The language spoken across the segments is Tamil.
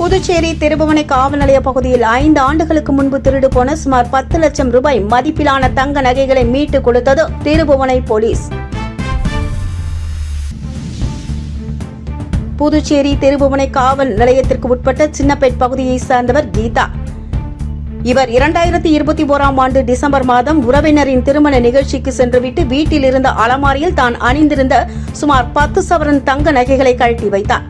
புதுச்சேரி திருபுவனை காவல் நிலைய பகுதியில் ஐந்து ஆண்டுகளுக்கு முன்பு திருடு போன சுமார் பத்து லட்சம் ரூபாய் மதிப்பிலான தங்க நகைகளை மீட்டு கொடுத்தது திருபுவனை போலீஸ். புதுச்சேரி திருபுவனை காவல் நிலையத்திற்கு உட்பட்ட சின்னப்பேட் பகுதியைச் சேர்ந்தவர் கீதா. இவர் இரண்டாயிரத்தி இருபத்தி ஓராம் ஆண்டு டிசம்பர் மாதம் உறவினரின் திருமண நிகழ்ச்சிக்கு சென்றுவிட்டு வீட்டில் இருந்த அலமாரியில் தான் அணிந்திருந்த சுமார் பத்து சவரன் தங்க நகைகளை கழட்டி வைத்தார்.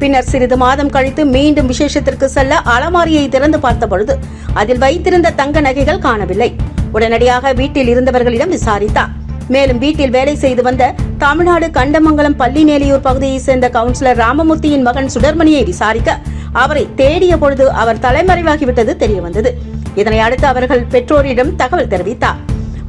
பின்னர் சிறிது மாதம் கழித்து மீண்டும் விசேஷத்திற்கு செல்ல அலமாரியை திறந்து பார்த்த பொழுது அதில் வைத்திருந்த தங்க நகைகள் காணவில்லை. உடனடியாக வீட்டில் இருந்தவர்களிடம் விசாரித்தார். மேலும் வீட்டில் வேலை செய்து வந்த தமிழ்நாடு கண்டமங்கலம் பள்ளிநேலியூர் பகுதியைச் சேர்ந்த கவுன்சிலர் ராமமூர்த்தியின் மகன் சுடர்மணியை விசாரிக்க அவரை தேடிய பொழுது அவர் தலைமறைவாகிவிட்டது தெரியவந்தது. இதனை அடுத்து அவர்கள் பெற்றோரிடம் தகவல் தெரிவித்தார்.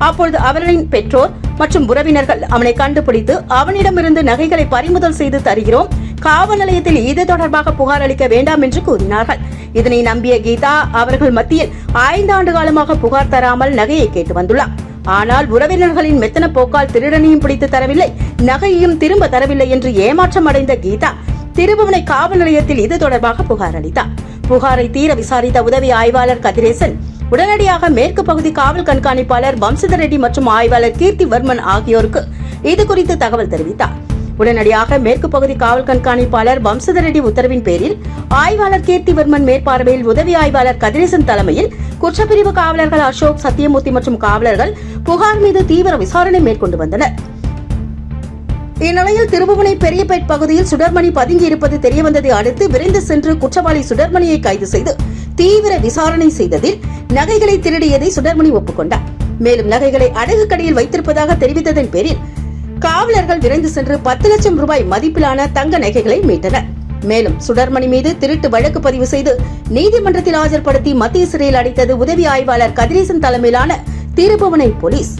அப்பொழுது அவர்களின் பெற்றோர் மற்றும் உறவினர்கள் அவனை கண்டுபிடித்து அவனிடமிருந்து நகைகளை பறிமுதல் செய்து தருகிறோம். காவல் நிலையத்தில் இது தொடர்பாக புகார் அளிக்க வேண்டாம் என்று கூறினார்கள். இதனை நம்பிய கீதா அவர்கள் மத்தியில் ஐந்தாண்டு காலமாக புகார் தராமல் நகையை கேட்டு வந்துள்ளார். ஆனால் உறவினர்களின் மெத்தன போக்கால் திருடனையும் பிடித்து தரவில்லை நகையையும் திரும்ப தரவில்லை என்று ஏமாற்றம் அடைந்த கீதா திருபுவனை காவல் நிலையத்தில் இது தொடர்பாக புகார் அளித்தார். புகாரை தீர விசாரித்த உதவி ஆய்வாளர் கதிரேசன் உடனடியாக மேற்கு பகுதி காவல் கண்காணிப்பாளர் வம்சிதர் ரெட்டி மற்றும் ஆய்வாளர் கீர்த்திவர்மன் ஆகியோருக்கு இது குறித்து தகவல் தெரிவித்தார். உடனடியாக மேற்கு பகுதி காவல் கண்காணிப்பாளர் வம்சதர் ரெட்டி உத்தரவின் பேரில் ஆய்வாளர் கீர்த்திவர்மன் மேற்பார்வையில் உதவி ஆய்வாளர் கதிரேசன் தலைமையில் குற்றப்பிரிவு காவலர்கள் அசோக் சத்தியமூர்த்தி மற்றும் காவலர்கள் புகார் மீது தீவிர விசாரணை மேற்கொண்டு வந்தனர். இந்நிலையில் திருபுவனை பெரியபேட் பகுதியில் சுடர்மணி பதுங்கி இருப்பது தெரியவந்ததை அடுத்து விரைந்து சென்று குற்றவாளி சுடர்மணியை கைது செய்து தீவிர விசாரணை செய்ததில் நகைகளை திருடியதை சுடர்மணி ஒப்புக்கொண்டார். மேலும் நகைகளை அடகு கடையில் வைத்திருப்பதாக தெரிவித்ததன் பேரில் காவலர்கள் விரைந்து சென்று பத்து லட்சம் ரூபாய் மதிப்பிலான தங்க நகைகளை மீட்டனர். மேலும் சுடர்மணி மீது திருட்டு வழக்கு பதிவு செய்து நீதிமன்றத்தில் ஆஜர்படுத்தி மத்திய சிறையில் அடைத்தது உதவி ஆய்வாளர் கதிரேசன் தலைமையிலான திருபுவனை போலீஸ்.